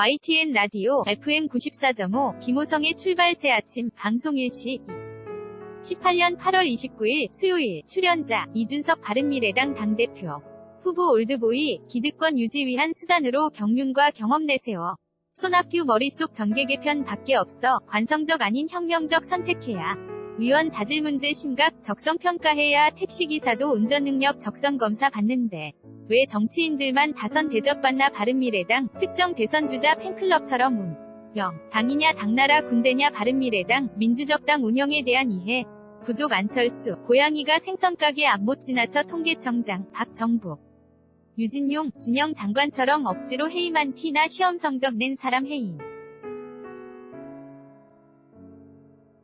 YTN 라디오 FM 94.5 김호성의 출발 새 아침 방송 일시 18년 8월 29일 수요일 출연자 이준석 바른미래당 당대표. 후보 올드보이 기득권 유지 위한 수단으로 경륜과 경험 내세워 손학규 머릿속 전개 개편 밖에 없어 관성적 아닌 혁명적 선택해야 위원 자질 문제 심각 적성 평가해야 택시기사도 운전 능력 적성 검사 받는데 왜 정치인들만 다선 대접받나 바른미래당 특정 대선 주자 팬클럽처럼 운. 영. 당이냐 당나라 군대냐 바른미래당 민주적당 운영에 대한 이해. 부족 안철수 고양이가 생선가게 앞못 지나쳐 통계청장 박정부. 유진용 진영 장관처럼 억지로 해임한 티나 시험 성적 낸 사람 해임.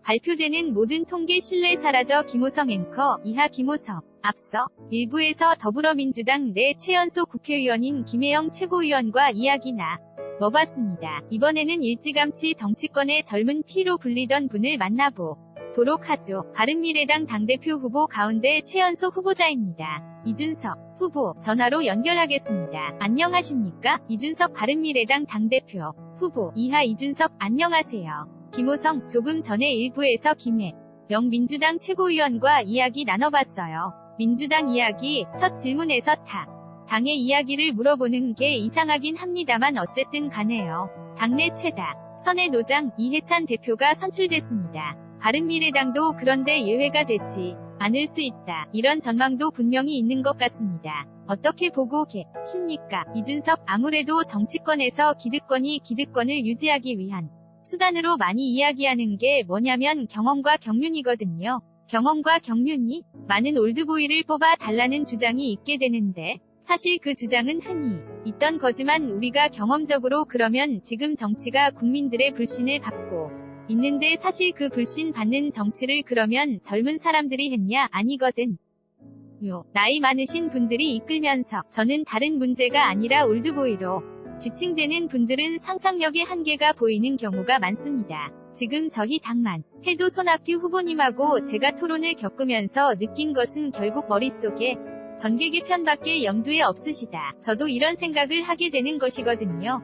발표되는 모든 통계 신뢰 사라져 김호성 앵커 이하 김호성 앞서 일부에서 더불어민주당 내 최연소 국회의원인 김혜영 최고위원과 이야기나 넣어봤습니다. 이번에는 일찌감치 정치권의 젊은 피로 불리던 분을 만나보 도록 하죠. 바른미래당 당대표 후보 가운데 최연소 후보자입니다. 이준석 후보 전화로 연결하겠습니다. 안녕하십니까? 이준석 바른미래당 당대표 후보 이하 이준석 안녕하세요. 김호성 조금 전에 일부에서 김해 영민주당 최고위원과 이야기 나눠봤어요. 민주당 이야기 첫 질문에서 타 당의 이야기를 물어보는 게 이상하긴 합니다만 어쨌든 가네요. 당내 최다 선의 노장 이해찬 대표가 선출됐습니다. 바른미래당도 그런데 예외가 되지 않을 수 있다. 이런 전망도 분명히 있는 것 같습니다. 어떻게 보고 계십니까? 이준석 아무래도 정치권에서 기득권이 기득권을 유지하기 위한 수단으로 많이 이야기하는 게 뭐냐면 경험과 경륜이거든요. 경험과 경륜이 많은 올드보이를 뽑아 달라는 주장이 있게 되는데 사실 그 주장은 흔히 있던 거지만 우리가 경험적으로 그러면 지금 정치가 국민들의 불신을 받고 있는데 사실 그 불신 받는 정치를 그러면 젊은 사람들이 했냐 아니거든. 요 나이 많으신 분들이 이끌면서 저는 다른 문제가 아니라 올드보이로 지칭되는 분들은 상상력의 한계가 보이는 경우가 많습니다. 지금 저희 당만 해도 손학규 후보님하고 제가 토론을 겪으면서 느낀 것은 결국 머릿속에 전개 개편밖에 염두에 없으시다. 저도 이런 생각을 하게 되는 것이거든요.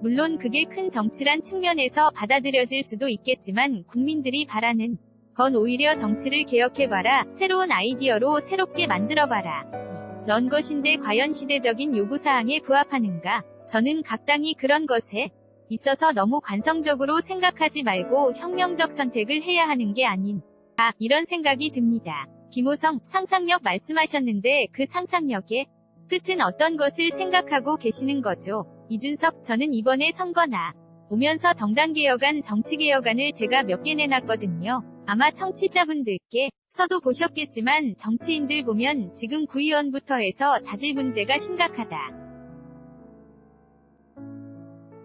물론 그게 큰 정치란 측면에서 받아들여질 수도 있겠지만 국민들이 바라는 건 오히려 정치를 개혁해봐라. 새로운 아이디어로 새롭게 만들어봐라. 넌 것인데 과연 시대적인 요구사항에 부합하는가? 저는 각 당이 그런 것에 있어서 너무 관성적으로 생각하지 말고 혁명적 선택을 해야 하는 게 아닌 아, 이런 생각이 듭니다. 김호성 상상력 말씀하셨는데 그 상상력의 끝은 어떤 것을 생각하고 계시는 거죠? 이준석 저는 이번에 선거나 오면서 정당개혁안 정치개혁안을 제가 몇 개 내놨거든요. 아마 청취자분들께 서도 보셨겠지만 정치인들 보면 지금 구의원부터 해서 자질 문제가 심각하다.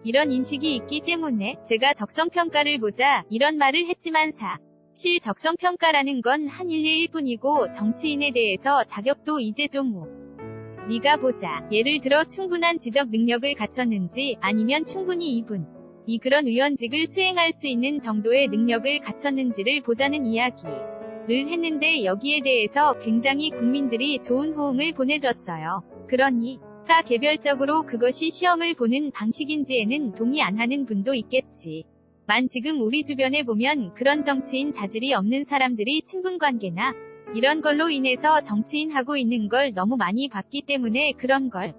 이런 인식이 있기 때문에 제가 적성평가를 보자 이런 말을 했지만 사. 실 적성평가라는 건 한 일례일 뿐이고 정치인에 대해서 자격도 이제 좀 우. 네가 보자. 예를 들어 충분한 지적 능력을 갖췄는지 아니면 충분히 이분. 이 그런 의원직을 수행할 수 있는 정도의 능력을 갖췄는지를 보자는 이야기를 했는데 여기에 대해서 굉장히 국민들이 좋은 호응을 보내줬어요. 그러니 가 개별적으로 그것이 시험을 보는 방식인지에는 동의 안 하는 분도 있겠지. 만 지금 우리 주변에 보면 그런 정치인 자질이 없는 사람들이 친분관계나 이런 걸로 인해서 정치인 하고 있는 걸 너무 많이 봤기 때문에 그런 걸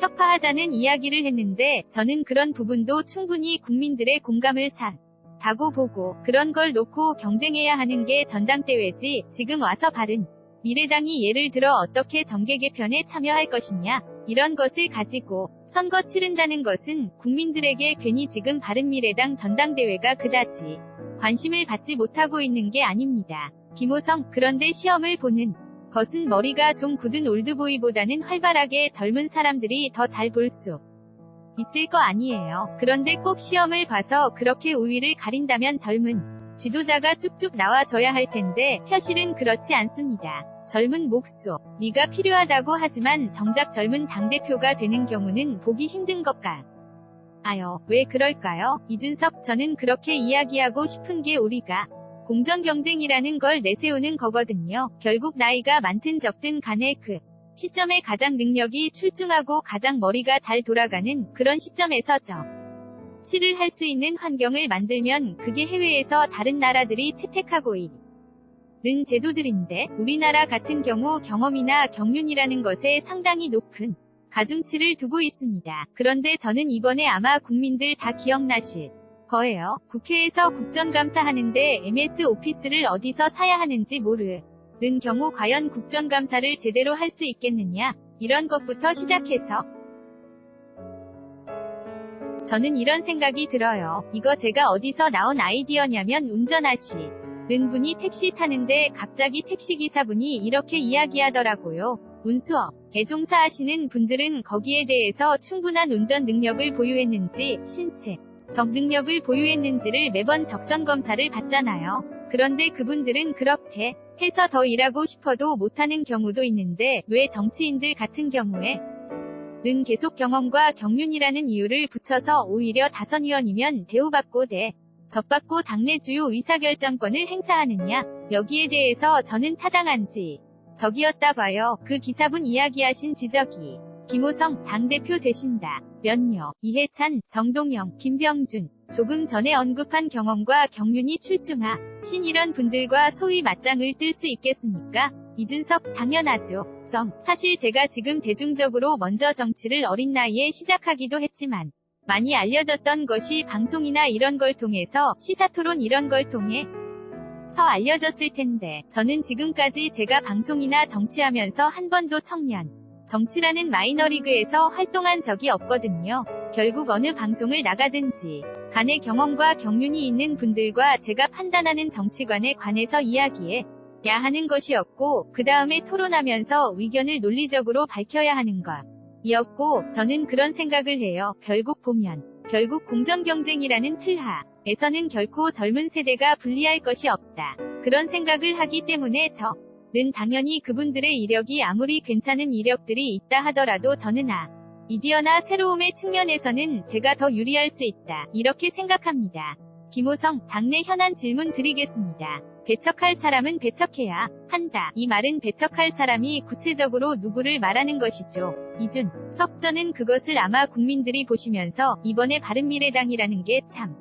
혁파하자는 이야기를 했는데 저는 그런 부분도 충분히 국민들의 공감을 산. 다고 보고 그런 걸 놓고 경쟁해야 하는 게 전당대회지 지금 와서 바른 미래당이 예를 들어 어떻게 정계 개편에 참여할 것이냐 이런 것을 가지고 선거 치른다는 것은 국민들에게 괜히 지금 바른미래당 전당대회가 그다지 관심을 받지 못하고 있는 게 아닙니다. 김호성 그런데 시험을 보는 것은 머리가 좀 굳은 올드보이보다는 활발하게 젊은 사람들이 더 잘 볼 수 있을 거 아니에요. 그런데 꼭 시험을 봐서 그렇게 우위를 가린다면 젊은 지도자가 쭉쭉 나와줘야 할 텐데 현실은 그렇지 않습니다. 젊은 목소, 네가 필요하다고 하지만 정작 젊은 당대표가 되는 경우는 보기 힘든 것 같. 아요, 왜 그럴까요? 이준석 저는 그렇게 이야기하고 싶은 게 우리가 공정 경쟁이라는 걸 내세우는 거거든요. 결국 나이가 많든 적든 간에 그 시점에 가장 능력이 출중하고 가장 머리가 잘 돌아가는 그런 시점에서죠. 치를 할 수 있는 환경을 만들면 그게 해외에서 다른 나라들이 채택하고 있는 제도들인데 우리나라 같은 경우 경험이나 경륜이라는 것에 상당히 높은 가중치를 두고 있습니다. 그런데 저는 이번에 아마 국민들 다 기억나실 거예요. 국회에서 국정감사하는데 MS 오피스를 어디서 사야 하는지 모르는 경우 과연 국정감사를 제대로 할 수 있겠느냐? 이런 것부터 시작해서 저는 이런 생각이 들어요. 이거 제가 어디서 나온 아이디어냐면 운전하시는 분이 택시 타는데 갑자기 택시기사분이 이렇게 이야기하더라고요. 운수업, 개종사 하시는 분들은 거기에 대해서 충분한 운전 능력을 보유했는지, 신체, 적 능력을 보유했는지를 매번 적선 검사를 받잖아요. 그런데 그분들은 그렇게 해서 더 일하고 싶어도 못하는 경우도 있는데 왜 정치인들 같은 경우에 는 계속 경험과 경륜이라는 이유를 붙여서 오히려 다선 의원이면 대우받고 대 접받고 당내 주요 의사결정권을 행사하느냐 여기에 대해서 저는 타당한지 적이었다 봐요. 그 기사분 이야기하신 지적이 김호성 당대표 되신다. 면녀, 이해찬, 정동영, 김병준 조금 전에 언급한 경험과 경륜이 출중하 신 이런 분들과 소위 맞짱을 뜰 수 있겠습니까? 이준석 당연하죠. 점 사실 제가 지금 대중적으로 먼저 정치를 어린 나이에 시작하기도 했지만 많이 알려졌던 것이 방송이나 이런 걸 통해서 시사토론 이런 걸 통해 서 알려졌을 텐데 저는 지금까지 제가 방송이나 정치하면서 한 번도 청년 정치라는 마이너리그에서 활동한 적이 없거든요. 결국 어느 방송을 나가든지 간의 경험과 경륜이 있는 분들과 제가 판단하는 정치관에 관해서 이야기해 야 하는 것이었고 그 다음에 토론하면서 의견을 논리적으로 밝혀야 하는 것 이었고 저는 그런 생각을 해요. 결국 보면 결국 공정경쟁이라는 틀하에서는 결코 젊은 세대가 불리할 것이 없다. 그런 생각을 하기 때문에 저 는 당연히 그분들의 이력이 아무리 괜찮은 이력들이 있다 하더라도 저는 아 이디어나 새로움의 측면에서는 제가 더 유리할 수 있다. 이렇게 생각합니다. 김호성 당내 현안 질문 드리겠습니다. 배척할 사람은 배척해야 한다. 이 말은 배척할 사람이 구체적으로 누구를 말하는 것이죠. 이준, 석전은 그것을 아마 국민들이 보시면서 이번에 바른미래당이라는 게 참.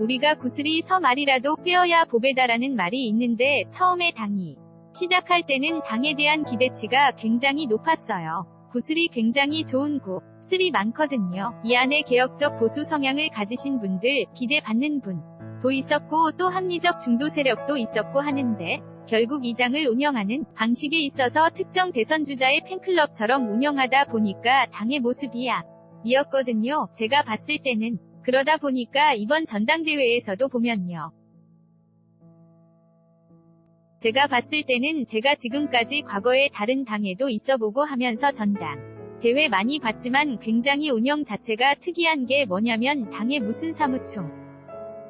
우리가 구슬이 서 말이라도 꿰어야 보배다라는 말이 있는데 처음에 당이 시작할 때는 당에 대한 기대치가 굉장히 높았어요. 구슬이 굉장히 좋은 구, 슬이 많거든요. 이 안에 개혁적 보수 성향을 가지신 분들, 기대받는 분. 도 있었고 또 합리적 중도 세력도 있었고 하는데 결국 이 당을 운영하는 방식에 있어서 특정 대선 주자의 팬클럽처럼 운영하다 보니까 당의 모습이야. 이었거든요. 제가 봤을 때는 그러다 보니까 이번 전당대회에서도 보면요. 제가 봤을 때는 제가 지금까지 과거에 다른 당에도 있어보고 하면서 전당 대회 많이 봤지만 굉장히 운영 자체가 특이한 게 뭐냐면 당의 무슨 사무총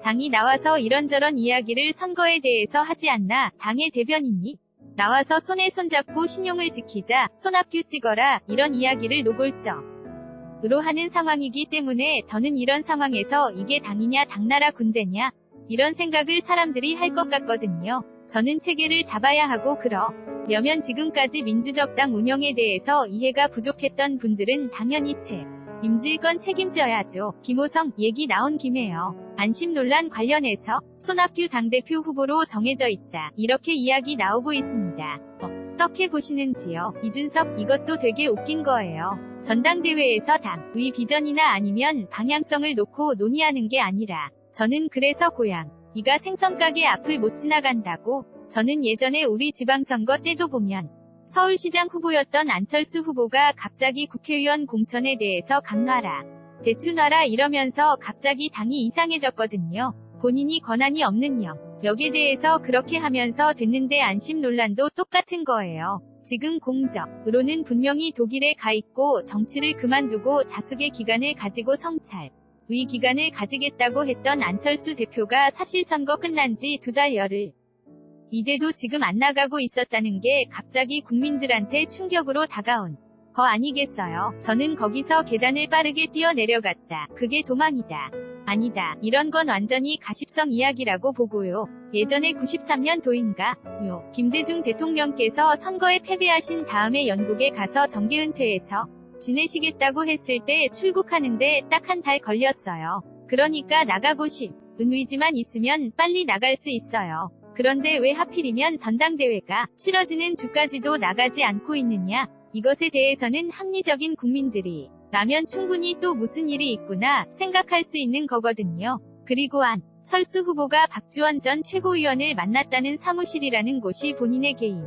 장이 나와서 이런저런 이야기를 선거에 대해서 하지 않나 당의 대변인이 나와서 손에 손잡고 신용을 지키자 손합규 찍어라 이런 이야기를 노골적으로 하는 상황이기 때문에 저는 이런 상황에서 이게 당이냐 당나라 군대냐 이런 생각을 사람들이 할 것 같거든요. 저는 체계를 잡아야 하고 그러려면 지금까지 민주적 당 운영에 대해서 이해가 부족했던 분들은 당연히 채 임질건 책임져야죠. 김호성 얘기 나온 김에요. 안심 논란 관련해서 손학규 당대표 후보로 정해져 있다. 이렇게 이야기 나오고 있습니다. 어떻게 보시는지요? 이준석 이것도 되게 웃긴 거예요. 전당대회에서 당, 위 비전이나 아니면 방향성을 놓고 논의하는 게 아니라 저는 그래서 고향, 이가 생선가게 앞을 못 지나간다고 저는 예전에 우리 지방선거 때도 보면 서울시장 후보였던 안철수 후보가 갑자기 국회의원 공천에 대해서 감놔라. 대추놔라 이러면서 갑자기 당이 이상해졌거든요. 본인이 권한이 없는 영. 역에 대해서 그렇게 하면서 됐는데 안심 논란도 똑같은 거예요. 지금 공적으로는 분명히 독일에 가 있고 정치를 그만두고 자숙의 기간을 가지고 성찰. 위 기간을 가지겠다고 했던 안철수 대표가 사실 선거 끝난 지 두 달 열흘 이제도 지금 안 나가고 있었다는 게 갑자기 국민들한테 충격으로 다가온 거 아니겠어요? 저는 거기서 계단을 빠르게 뛰어내려갔다. 그게 도망이다. 아니다. 이런 건 완전히 가십성 이야기라고 보고요. 예전에 93년도인가 요 김대중 대통령께서 선거에 패배하신 다음에 영국에 가서 정계 은퇴해서 지내시겠다고 했을 때 출국하는데 딱 한 달 걸렸어요. 그러니까 나가고 싶. 은의지만 있으면 빨리 나갈 수 있어요. 그런데 왜 하필이면 전당대회가 치러지는 주까지도 나가지 않고 있느냐? 이것에 대해서는 합리적인 국민들이 나면 충분히 또 무슨 일이 있구나 생각할 수 있는 거거든요. 그리고 안 설수 후보가 박주원 전 최고위원을 만났다는 사무실이라는 곳이 본인의 개인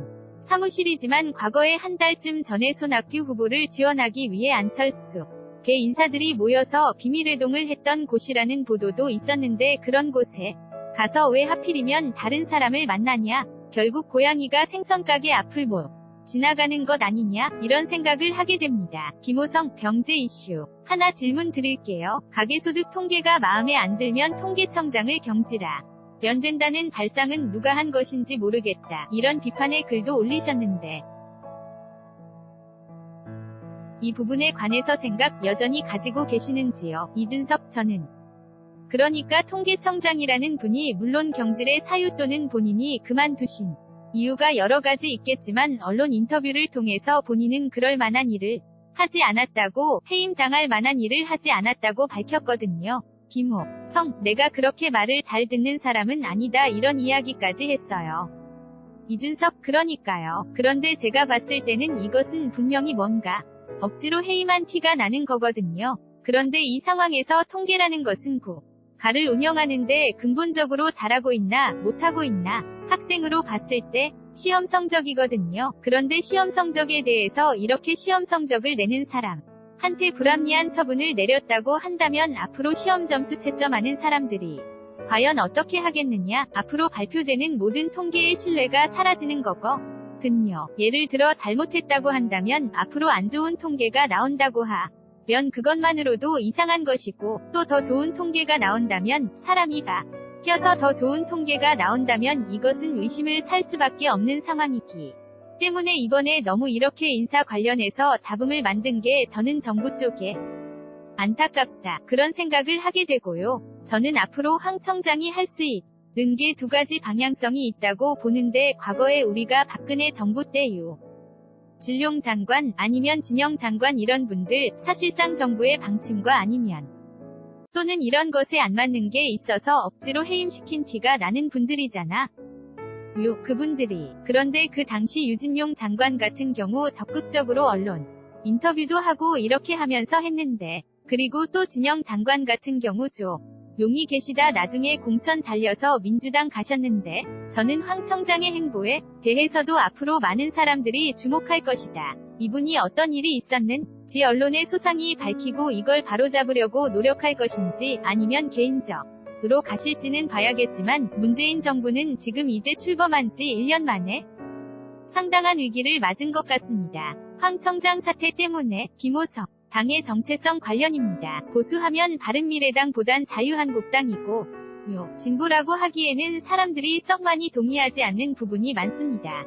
사무실이지만 과거에 한 달쯤 전에 손학규 후보를 지원하기 위해 안철수 개 인사들이 모여서 비밀회동을 했던 곳이라는 보도도 있었는데 그런 곳에 가서 왜 하필이면 다른 사람을 만나냐? 결국 고양이가 생선가게 앞을 못 지나가는 것 아니냐? 이런 생각을 하게 됩니다. 김호성 병제 이슈. 하나 질문 드릴게요. 가계소득 통계가 마음에 안 들면 통계청장을 경지라. 면된다는 발상은 누가 한 것인지 모르겠다. 이런 비판의 글도 올리셨는데. 이 부분에 관해서 생각 여전히 가지고 계시는지요? 이준석 저는. 그러니까 통계청장이라는 분이 물론 경질의 사유 또는 본인이 그만두신 이유가 여러 가지 있겠지만 언론 인터뷰를 통해서 본인은 그럴 만한 일을 하지 않았다고 해임당할 만한 일을 하지 않았다고 밝혔거든요. 김호, 성, 내가 그렇게 말을 잘 듣는 사람은 아니다 이런 이야기까지 했어요. 이준석 그러니까요. 그런데 제가 봤을 때는 이것은 분명히 뭔가 억지로 해임한 티가 나는 거거든요. 그런데 이 상황에서 통계라는 것은 구 가를 운영하는데 근본적으로 잘하고 있나 못하고 있나 학생으로 봤을 때 시험 성적이거든요. 그런데 시험 성적에 대해서 이렇게 시험 성적을 내는 사람 한테 불합리한 처분을 내렸다고 한다면 앞으로 시험 점수 채점하는 사람들이 과연 어떻게 하겠느냐? 앞으로 발표되는 모든 통계의 신뢰가 사라지는 거거. 든요. 예를 들어 잘못했다고 한다면 앞으로 안 좋은 통계가 나온다고 하. 면 그것만으로도 이상한 것이고 또 더 좋은 통계가 나온다면 사람이 봐. 혀서 더 좋은 통계가 나온다면 이것은 의심을 살 수밖에 없는 상황이기 때문에 이번에 너무 이렇게 인사 관련해서 잡음을 만든 게 저는 정부 쪽에 안타깝다 그런 생각을 하게 되고요. 저는 앞으로 황 청장이 할 수 있는 게 두 가지 방향성이 있다고 보는데 과거에 우리가 박근혜 정부 때요. 진룡 장관 아니면 진영 장관 이런 분들 사실상 정부의 방침과 아니면 또는 이런 것에 안 맞는 게 있어서 억지로 해임시킨 티가 나는 분들이잖아. 요 그분들이 그런데 그 당시 유진용 장관 같은 경우 적극적으로 언론 인터뷰도 하고 이렇게 하면서 했는데 그리고 또 진영 장관 같은 경우죠. 용이 계시다 나중에 공천 잘려서 민주당 가셨는데 저는 황 청장의 행보에 대해서도 앞으로 많은 사람들이 주목할 것이다. 이분이 어떤 일이 있었는지 언론의 소상히 밝히고 이걸 바로잡으려고 노력할 것인지 아니면 개인적 으로 가실지는 봐야겠지만 문재인 정부는 지금 이제 출범한 지 1년 만에 상당한 위기를 맞은 것 같습니다. 황 청장 사태 때문에 김호석 당의 정체성 관련입니다. 보수하면 바른미래당보단 자유한국당이고 요 진보라고 하기에는 사람들이 썩 많이 동의하지 않는 부분이 많습니다.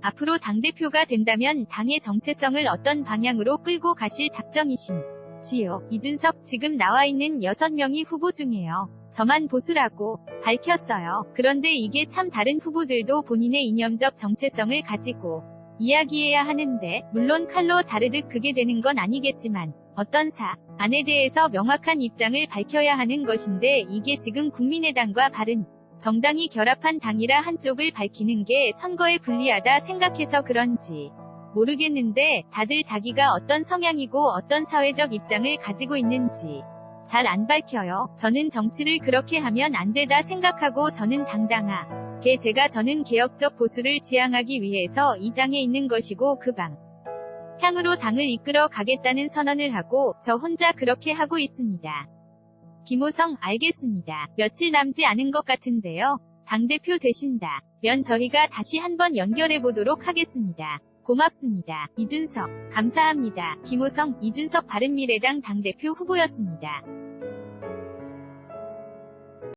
앞으로 당대표가 된다면 당의 정체성을 어떤 방향으로 끌고 가실 작정이신 지요. 이준석 지금 나와 있는 6명이 후보 중에요. 저만 보수라고 밝혔어요. 그런데 이게 참 다른 후보들도 본인의 이념적 정체성을 가지고 이야기해야 하는데 물론 칼로 자르듯 그게 되는 건 아니겠지만 어떤 사안에 대해서 명확한 입장을 밝혀야 하는 것인데 이게 지금 국민의당과 바른 정당이 결합한 당이라 한쪽을 밝히는 게 선거에 불리하다 생각해서 그런지 모르겠는데 다들 자기가 어떤 성향이고 어떤 사회적 입장을 가지고 있는지 잘 안 밝혀요. 저는 정치를 그렇게 하면 안 되다 생각하고 저는 당당하게 제가 저는 개혁적 보수를 지향하기 위해서 이 당에 있는 것이고 그 방 향으로 당을 이끌어 가겠다는 선언을 하고 저 혼자 그렇게 하고 있습니다. 김호성 알겠습니다. 며칠 남지 않은 것 같은데요. 당대표 되신다. 면 저희가 다시 한번 연결해 보도록 하겠습니다. 고맙습니다. 이준석 감사합니다. 김호성 이준석 바른미래당 당대표 후보였습니다.